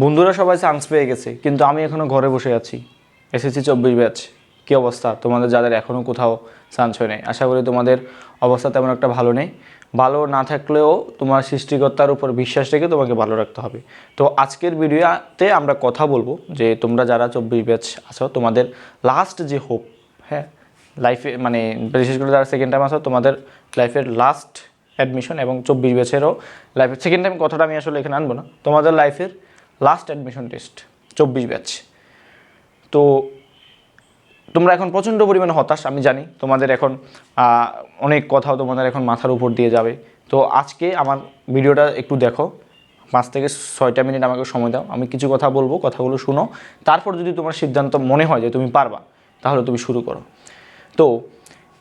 বন্ধুরা সবাই চান্স পেয়ে গেছে, কিন্তু আমি এখনও ঘরে বসে আছি। এসএসসি চব্বিশ ব্যাচ, কী অবস্থা? তোমাদের যাদের এখনও কোথাও চান্স হয় নাই, আশা করি তোমাদের অবস্থা তেমন একটা ভালো নেই। ভালো না থাকলেও তোমার সৃষ্টিকর্তার উপর বিশ্বাস রেখে তোমাকে ভালো রাখতে হবে। তো আজকের ভিডিওতে আমরা কথা বলব যে, তোমরা যারা চব্বিশ ব্যাচ আছো, তোমাদের লাস্ট যে হোপ হ্যাঁ? লাইফে মানে বিশেষ করে যারা সেকেন্ড টাইম আছো, তোমাদের লাইফের লাস্ট অ্যাডমিশন এবং চব্বিশ ব্যাচেরও লাইফের সেকেন্ড টাইম কথাটা আমি আসলে এখানে আনব না। তোমাদের লাইফের লাস্ট অ্যাডমিশন টেস্ট চব্বিশ ব্যাচ তো তোমরা এখন প্রচণ্ড পরিমাণে হতাশ, আমি জানি। তোমাদের এখন অনেক কথাও তোমাদের এখন মাথার উপর দিয়ে যাবে। তো আজকে আমার ভিডিওটা একটু দেখো। পাঁচ থেকে ছয়টা মিনিট আমাকে সময় দাও। আমি কিছু কথা বলব, কথাগুলো শুনো। তারপর যদি তোমার সিদ্ধান্ত মনে হয় যে তুমি পারবা, তাহলে তুমি শুরু করো। তো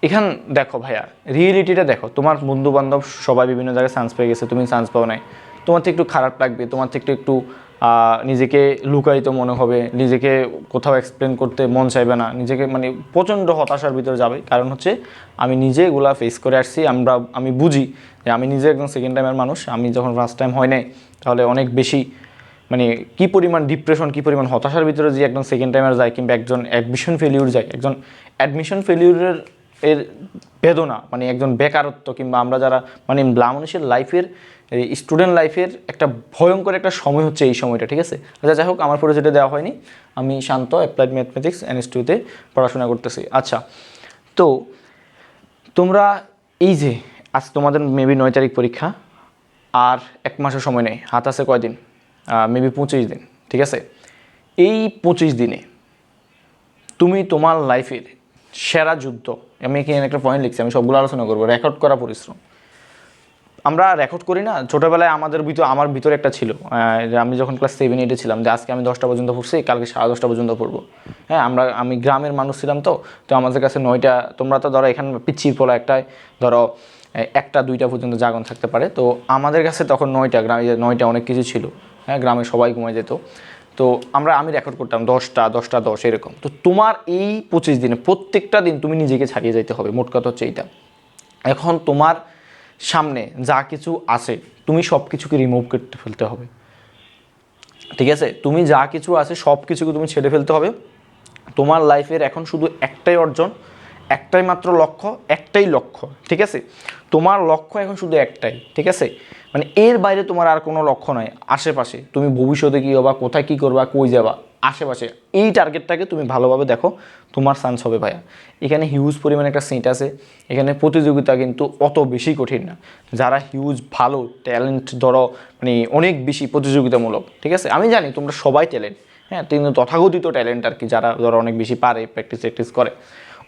এখান দেখো ভাইয়া রিয়েলিটিটা দেখো। তোমার বন্ধু বান্ধব সবাই বিভিন্ন জায়গায় চান্স পেয়ে গেছে, তুমি চান্স পাও নাই। তোমার থেকে একটু খারাপ লাগবে, তোমার থেকে একটু নিজেকে লুকায়িত মনে হবে, নিজেকে কোথাও এক্সপ্লেন করতে মন চাইবে না, নিজেকে মানে প্রচণ্ড হতাশার ভিতরে যাবে। কারণ হচ্ছে, আমি নিজে এগুলা ফেস করে আসছি, আমরা, আমি বুঝি যে আমি নিজে একদম সেকেন্ড টাইমের মানুষ, আমি যখন ফার্স্ট টাইম হয় নাই, তাহলে অনেক বেশি মানে কি পরিমাণ ডিপ্রেশন কি পরিমাণ হতাশার ভিতরে যে একজন সেকেন্ড টাইমার যায় কিংবা একজন অ্যাডমিশন ফেলিউর যায়, একজন অ্যাডমিশন ফেলিউরের এর বেদনা মানে একজন বেকারত্ব কিংবা আমরা যারা মানে মানুষের লাইফের স্টুডেন্ট লাইফের একটা ভয়ঙ্কর একটা সময় হচ্ছে এই সময়টা, ঠিক আছে? আচ্ছা যাই হোক, আমার পরিচয়টা দেওয়া হয়নি, আমি শান্ত অ্যাপ্লাইড ম্যাথমেটিক্স এনএসটিউতে পড়াশোনা করতেছি। আচ্ছা তো তোমরা এই যে, আজ তোমাদের মেবি নয় তারিখ পরীক্ষা, আর এক মাসের সময় নেই, হাত আছে কয়দিন? মেবি পঁচিশ দিন, ঠিক আছে? এই পঁচিশ দিনে তুমি তোমার লাইফের সেরা যুদ্ধ, আমি এখানে একটা পয়েন্ট লিখছি, আমি সবগুলো আলোচনা করব রেকর্ড করা পরিশ্রম। আমরা রেকর্ড করি না, ছোটোবেলায় আমাদের ভিতর, আমার ভিতরে একটা ছিল আমি যখন ক্লাস সেভেন এইটে ছিলাম, যে আজকে আমি দশটা পর্যন্ত পড়ছি, কালকে সাড়ে দশটা পর্যন্ত পড়ব। হ্যাঁ আমরা, আমি গ্রামের মানুষ ছিলাম তো তো আমাদের কাছে নয়টা, তোমরা তো ধরো এখানে পিচ্ছির পোলা একটাই ধরো একটা, দুইটা পর্যন্ত জাগন থাকতে পারে। তো আমাদের কাছে তখন নয়টা গ্রামে নয়টা অনেক কিছু ছিল হ্যাঁ গ্রামে সবাই ঘুমায় যেত। তো আমরা, আমি রেকর্ড করতাম দশটা দশটা, দশ, এরকম। তো তোমার এই পঁচিশ দিনে প্রত্যেকটা দিন তুমি নিজেকে ছাড়িয়ে যেতে হবে, মোট কথা হচ্ছে এইটা। এখন তোমার সামনে যা কিছু আছে, তুমি সব কিছুকে রিমুভ করতে ফেলতে হবে। ঠিক আছে? তুমি যা কিছু আছে সব কিছুকে তুমি ছেড়ে ফেলতে হবে। তোমার লাইফের এখন শুধু একটাই অর্জন, একটাই মাত্র লক্ষ্য, একটাই লক্ষ্য। ঠিক আছে? তোমার লক্ষ্য এখন শুধু একটাই। ঠিক আছে? মানে এর বাইরে তোমার আর কোনো লক্ষ্য নয়। আশেপাশে তুমি ভবিষ্যতে কী হবা, কোথায় কী করবা, কই যাবা? আশেপাশে। এই টার্গেটটাকে তুমি ভালোভাবে দেখো, তোমার চান্স হবে ভাইয়া। এখানে হিউজ পরিমাণে একটা সিট আছে। এখানে প্রতিযোগিতা কিন্তু অত বেশি কঠিন না। যারা হিউজ ভালো ট্যালেন্ট ধরো মানে অনেক বেশি প্রতিযোগিতামূলক, ঠিক আছে? আমি জানি তোমরা সবাই ট্যালেন্ট হ্যাঁ? কিন্তু তথাকথিত ট্যালেন্ট আর কি, যারা ধরো অনেক বেশি পারে প্র্যাকটিস প্র্যাকটিস করে,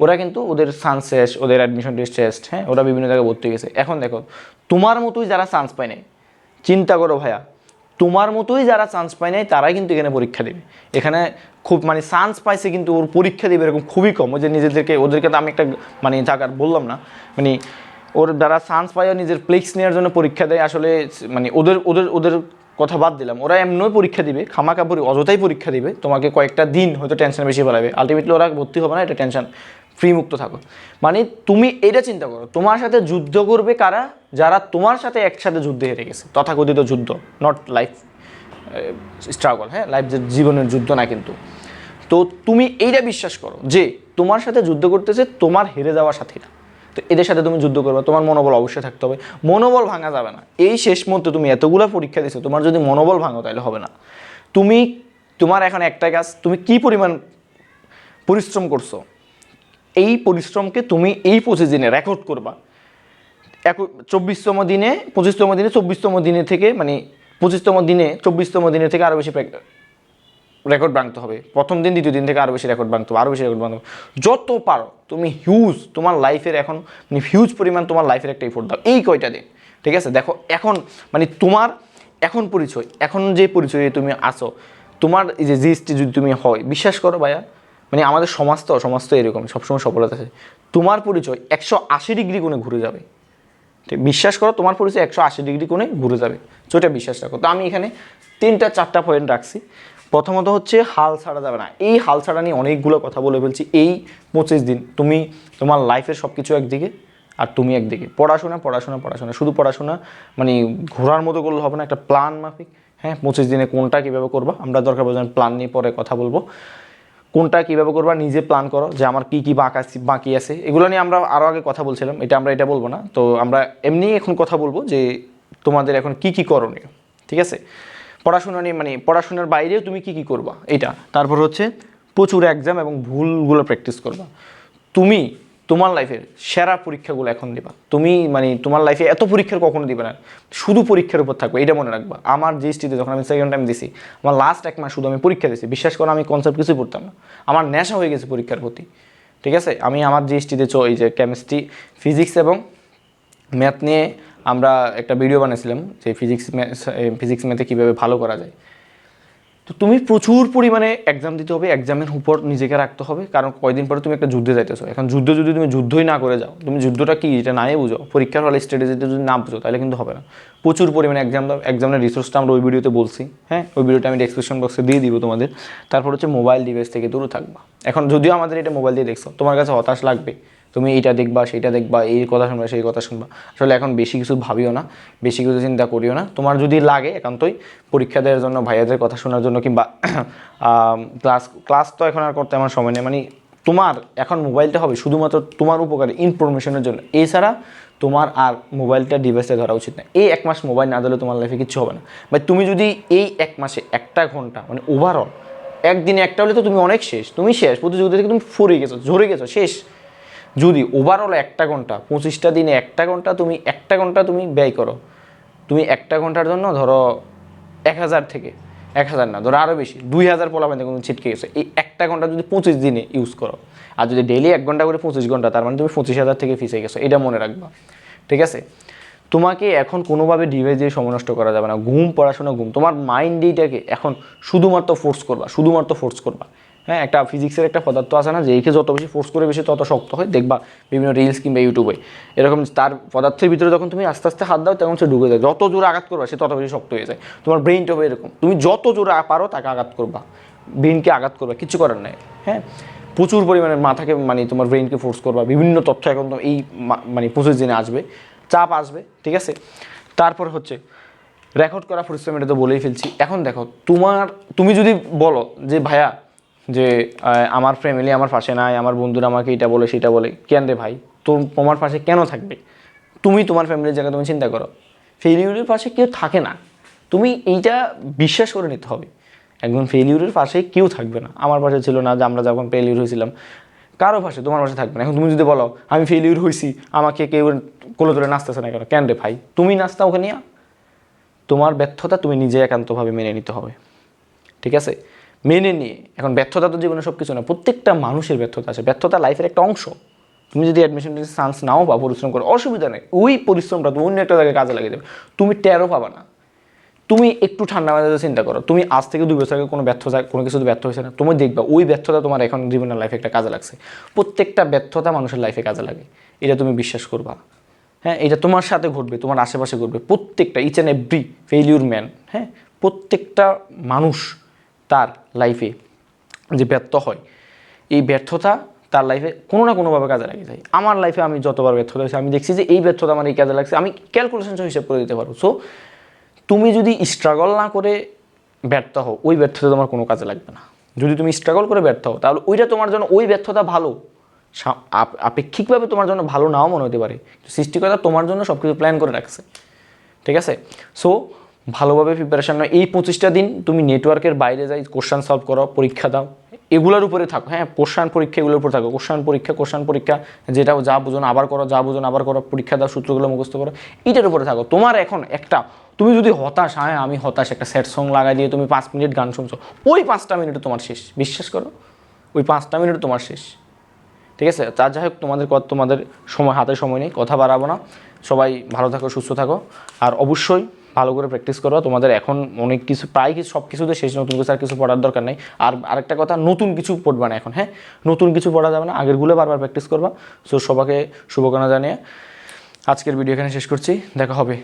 ওরা কিন্তু ওদের চান্স শেষ ওদের অ্যাডমিশন টেস্ট শেষ হ্যাঁ? ওরা বিভিন্ন জায়গায় ভর্তি গেছে। এখন দেখো, তোমার মতোই যারা চান্স পায় নাই, চিন্তা করো ভাইয়া তোমার মতোই যারা চান্স পায় নাই, তারাই কিন্তু এখানে পরীক্ষা দেবে। এখানে খুব মানে চান্স পাইছে কিন্তু ওর পরীক্ষা দেবে এরকম খুবই কম। ওই যে নিজেদেরকে, ওদেরকে তো আমি একটা মানে জায়গার বললাম না মানে ওর যারা চান্স পায় নিজের প্লেক্স নেওয়ার জন্য পরীক্ষা দেয়। আসলে মানে ওদের ওদের ওদের কথা বাদ দিলাম। ওরা এমনই পরীক্ষা দিবে খামাকা পরি অযথাই পরীক্ষা দিবে। তোমাকে কয়েকটা দিন হয়তো টেনশন বেশি বাড়াবে আলটিমেটলি ওরা ভর্তি হবে না, এটা টেনশন ফ্রি মুক্ত থাকো। মানে তুমি এটা চিন্তা করো, তোমার সাথে যুদ্ধ করবে কারা? যারা তোমার সাথে একসাথে যুদ্ধে হেরে গেছে, তথাকথিত যুদ্ধ নট লাইফ স্ট্রাগল হ্যাঁ? লাইফ জীবনের যুদ্ধ না কিন্তু। তো তুমি এইটা বিশ্বাস করো যে তোমার সাথে যুদ্ধ করতেছে, তোমার হেরে যাওয়া সাথীরা। তো এদের সাথে তুমি যুদ্ধ করবে, তোমার মনোবল অবশ্যই থাকতে হবে। মনোবল ভাঙা যাবে না। এই শেষ মুহূর্তে তুমি এতগুলো পরীক্ষা দিছো, তোমার যদি মনোবল ভাঙো তাহলে হবে না। তুমি, তোমার এখন একটাই কাজ, তুমি কি পরিমাণ পরিশ্রম করছ? এই পরিশ্রমকে তুমি এই পঁচিশ দিনে রেকর্ড করবা। এক চব্বিশতম দিনে, পঁচিশতম দিনে, চব্বিশতম দিনে থেকে মানে পঁচিশতম দিনে, চব্বিশতম দিনের থেকে আরও বেশি রেকর্ড ভাঙতে হবে। প্রথম দিন, দ্বিতীয় দিন থেকে আরও বেশি রেকর্ড ভাঙতে হবে আরও বেশি রেকর্ড ভাঙতে হবে। যত পারো, তুমি হিউজ তোমার লাইফের এখন মানে হিউজ পরিমাণ তোমার লাইফের একটা এফোর্ট দাও। এই কয়টা দিন, ঠিক আছে? দেখো, এখন মানে তোমার এখন পরিচয়, এখন যে পরিচয়ে তুমি আসো তোমার এই যে জিএসটি যদি তুমি হয়, বিশ্বাস করো ভাইয়া মানে আমাদের সমাজ তো সমাজ তো এরকম, সবসময় সফলতা আছে। তোমার পরিচয় একশো আশি ডিগ্রি কোণে ঘুরে যাবে। বিশ্বাস করো, তোমার পরিচয় একশো আশি ডিগ্রি কোণে ঘুরে যাবে। তো এটা বিশ্বাস রাখো। তো আমি এখানে তিনটা, চারটা পয়েন্ট রাখছি। প্রথমত হচ্ছে, হাল ছাড়া যাবে না। এই হাল ছাড়া নিয়ে অনেকগুলো কথা বলে ফেলছি এই পঁচিশ দিন। তুমি, তোমার লাইফের সব কিছু একদিকে আর তুমি একদিকে। পড়াশোনা পড়াশোনা পড়াশোনা। শুধু পড়াশোনা মানে ঘোরার মতো করলে হবে না, একটা প্ল্যান মাফিক। হ্যাঁ পঁচিশ দিনে কোনটা কীভাবে করবা, আমরা দরকার প্ল্যান নিয়ে পরে কথা বলব। কোনটা কীভাবে করবা, নিজে প্ল্যান করো যে আমার কী কী আছে, বাকি আছে। এগুলো নিয়ে আমরা আরও আগে কথা বলছিলাম, এটা আমরা এটা বলব না। তো আমরা এমনি এখন কথা বলব যে তোমাদের এখন কি কি করণীয়, ঠিক আছে? পড়াশোনা নিয়ে মানে পড়াশোনার বাইরেও তুমি কি কি করবা, এটা। তারপর হচ্ছে প্রচুর এক্সাম এবং ভুলগুলো প্র্যাকটিস করবা। তুমি তোমার লাইফের সেরা পরীক্ষাগুলো এখন দিবা। তুমি মানে তোমার লাইফে এত পরীক্ষার কখনো দিবে না। শুধু পরীক্ষার উপর থাকবে, এটা মনে রাখবা। আমার জিএসটিতে যখন আমি সেকেন্ড টাইম দিছি, আমার লাস্ট এক মাস শুধু আমি পরীক্ষা দিছি। বিশ্বাস করো, আমি কনসেপ্ট কিছুই পড়তাম না। আমার নেশা হয়ে গেছে পরীক্ষার প্রতি। ঠিক আছে? আমি আমার জিএসটিতে চো, এই যে কেমিস্ট্রি ফিজিক্স এবং ম্যাথ নিয়ে আমরা একটা ভিডিও বানিয়েছিলাম যে ফিজিক্স ফিজিক্স ম্যাথে কীভাবে ভালো করা যায়। তো তুমি প্রচুর পরিমাণে এক্সাম দিতে হবে এক্সামের উপর নিজেকে রাখতে হবে, কারণ কয়দিন পরে তুমি একটা যুদ্ধে যাইতেছো। এখন যুদ্ধ যদি তুমি যুদ্ধই না করে যাও, তুমি যুদ্ধটা কি, এটা নাই বুঝো? পরীক্ষার হলে স্ট্র্যাটেজিতে যদি না বুঝো, তাহলে কিন্তু হবে না। প্রচুর পরিমাণে এক্সাম দাও এক্সামের রিসোর্সটা আমরা ওই ভিডিওতে বলছি হ্যাঁ? ওই ভিডিওটা আমি ডেসক্রিপশন বক্সে দিয়ে দিব তোমাদের। তারপর হচ্ছে মোবাইল ডিভাইস থেকে দূরে থাকবা। এখন যদিও আমাদের এটা মোবাইল দিয়ে দেখছ, তোমার কাছে হতাশ লাগবে তুমি এইটা দেখবা, সেইটা দেখবা, এই কথা শুনবা, সেই কথা শুনবা। আসলে এখন বেশি কিছু ভাবিও না, বেশি কিছু চিন্তা করিও না। তোমার যদি লাগে একান্তই পরীক্ষা দেওয়ার জন্য, ভাইয়াদের কথা শোনার জন্য কিংবা ক্লাস ক্লাস তো এখন আর করতে আমার সময় নেই। মানে তোমার, এখন মোবাইলটা হবে শুধুমাত্র তোমার উপকারে ইনফরমেশনের জন্য। এছাড়া তোমার আর মোবাইলটা ডিভাইসে ধরা উচিত না। এই এক মাস মোবাইল না দিলে তোমার লাইফে কিছু হবে না। বা তুমি যদি এই এক মাসে একটা ঘণ্টা মানে ওভারঅল একদিনে একটা হলে তো তুমি অনেক শেষ, তুমি শেষ, প্রতিযোগিতা থেকে তুমি ফরে গেছো, ঝরে গেছো, শেষ। যদি ওভারঅল একটা ঘণ্টা, পঁচিশটা দিনে একটা ঘণ্টা তুমি, একটা ঘণ্টা তুমি ব্যয় করো, তুমি একটা ঘণ্টার জন্য ধরো এক হাজার থেকে, এক হাজার না, ধরো আরও বেশি, দুই হাজার পোলাপান তুমি ছিটকে গেছে, এই একটা ঘণ্টা যদি পঁচিশ দিনে ইউজ করো, আর যদি ডেলি এক ঘণ্টা করে পঁচিশ ঘণ্টা, তার মানে তুমি পঁচিশ হাজার থেকে ফিসে গেছো, এটা মনে রাখবা, ঠিক আছে? তোমাকে এখন কোনোভাবে ডিভাইস দিয়ে সময় নষ্ট করা যাবে না, ঘুম, পড়াশোনা, ঘুম, তোমার মাইন্ড এইটাকে এখন শুধুমাত্র ফোর্স করবা, শুধুমাত্র ফোর্স করবা হ্যাঁ একটা ফিজিক্সের একটা পদার্থ আছে না যে একে যত বেশি ফোর্স করে বেশি তত শক্ত হয়, দেখবা বিভিন্ন রিলস কিংবা ইউটিউবে এরকম তার পদার্থের ভিতরে যখন তুমি আস্তে আস্তে হাত দাও, তখন সে ঢুকে যায়। যত জোরে আঘাত করবা, সে তত বেশি শক্ত হয়ে যায়। তোমার ব্রেনটা হবে এরকম। তুমি যত জোরে পারো, তাকে আঘাত করবা। ব্রেনকে আঘাত করবা, কিছু করার নাই। হ্যাঁ? প্রচুর পরিমাণে মাথাকে মানে তোমার ব্রেনকে ফোর্স করবা। বিভিন্ন তথ্য এখন এই মানে পঁচিশ দিনে আসবে। চাপ আসবে, ঠিক আছে? তারপর হচ্ছে রেকর্ড করা পরিশ্রম এটা তো বলেই ফেলছি। এখন দেখো, তোমার তুমি যদি বলো যে, ভাইয়া যে আমার ফ্যামিলি আমার পাশে নাই, আমার বন্ধুরা আমাকে এটা বলে, সেটা বলে। কেন রে ভাই? তোমার পাশে কেন থাকবে? তুমি তোমার ফ্যামিলির জায়গায় তুমি চিন্তা করো। ফেলিউরের পাশে কেউ থাকে না। তুমি এইটা বিশ্বাস করে নিতে হবে। একজন ফেলিউরের পাশে কেউ থাকবে না। আমার পাশে ছিল না যে আমরা যখন ফেলিউর হয়েছিলাম। কারও পাশে তোমার পাশে থাকবে না। এখন তুমি যদি বলো, আমি ফেলিউর হয়েছি, আমাকে কেউ কোলো ধরে নাচতেছে না কেন? কেন রে ভাই? তুমি নাচতা ওকে নিয়ে। তোমার ব্যর্থতা তুমি নিজে একান্তভাবে মেনে নিতে হবে। ঠিক আছে? মেনে নিয়ে, এখন ব্যর্থতা তো জীবনে সব কিছু না, প্রত্যেকটা মানুষের ব্যর্থতা আছে, ব্যর্থতা লাইফের একটা অংশ। তুমি যদি অ্যাডমিশন চান্স নাও বা পরিশ্রম করো, অসুবিধা নেই, ওই পরিশ্রমটা তুমি অন্য একটা জায়গায় কাজে লাগিয়ে দেবে। তুমি টেরও পাবা না। তুমি একটু ঠান্ডা মাথায় চিন্তা করো, তুমি আজ থেকে দুই বছর আগে কোনো ব্যর্থতা, কোনো কিছু ব্যর্থ হয়েছে না, তুমি দেখবা ওই ব্যর্থতা তোমার এখন জীবনের লাইফে একটা কাজে লাগছে। প্রত্যেকটা ব্যর্থতা মানুষের লাইফে কাজে লাগে, এটা তুমি বিশ্বাস করবা। হ্যাঁ এটা তোমার সাথে ঘটবে, তোমার আশেপাশে ঘটবে, প্রত্যেকটা each and every failure man হ্যাঁ প্রত্যেকটা মানুষ তার লাইফে যে ব্যর্থ হয়, এই ব্যর্থতা তার লাইফে কোনো না কোনোভাবে কাজে লাগে যায় আমার লাইফে আমি যতবার ব্যর্থতা হয়েছে, আমি দেখছি যে এই ব্যর্থতা আমার এই কাজে লাগছে, আমি ক্যালকুলেশন হিসাব করে দিতে পারব। সো তুমি যদি স্ট্রাগল না করে ব্যর্থ হও, ওই ব্যর্থতা তোমার কোনো কাজে লাগবে না। যদি তুমি স্ট্রাগল করে ব্যর্থ হও, তাহলে ওইটা তোমার জন্য ওই ব্যর্থতা ভালো। আপেক্ষিকভাবে তোমার জন্য ভালো নাও মনে হতে পারে। সৃষ্টিকর্তা তোমার জন্য সব কিছু প্ল্যান করে রাখছে। ঠিক আছে? সো ভালোভাবে প্রিপারেশন নাও। এই পঁচিশটা দিন তুমি নেটওয়ার্কের বাইরে যাই কোশ্চান সলভ করো, পরীক্ষা দাও। এগুলোর উপরে থাকো হ্যাঁ কোশ্চান পরীক্ষা এগুলোর উপর থাকো। কোশ্চান পরীক্ষা কোশ্চান পরীক্ষা, যেটা যা বুঝো না আবার করো, যা বুঝো না আবার করো, পরীক্ষা দাও, সূত্রগুলো মুখস্থ করো। এটার উপরে থাকো। তোমার এখন একটা, তুমি যদি হতাশ হ্যাঁ আমি হতাশ, একটা স্যাড সং লাগাই দিয়ে তুমি পাঁচ মিনিট গান শুনছো, ওই পাঁচটা মিনিটে তোমার শেষ। বিশ্বাস করো? ওই পাঁচটা মিনিট তোমার শেষ। ঠিক আছে? তার যাই হোক, তোমাদের তোমাদের সময়, হাতে সময় নেই, কথা বাড়াবো না। সবাই ভালো থাকো, সুস্থ থাকো। আর অবশ্যই ভালো করে প্র্যাকটিস করো। তোমাদের এখন অনেক কিছু, প্রায় কিছু, সব কিছুতে শেষ নতুন কিছু আর কিছু পড়ার দরকার নেই। আর আরেকটা কথা, নতুন কিছু পড়বা না এখন হ্যাঁ? নতুন কিছু পড়া যাবে না, আগেরগুলো বারবার প্র্যাকটিস করবা। সো সবাইকে শুভকামনা জানিয়ে আজকের ভিডিও এখানে শেষ করছি। দেখা হবে।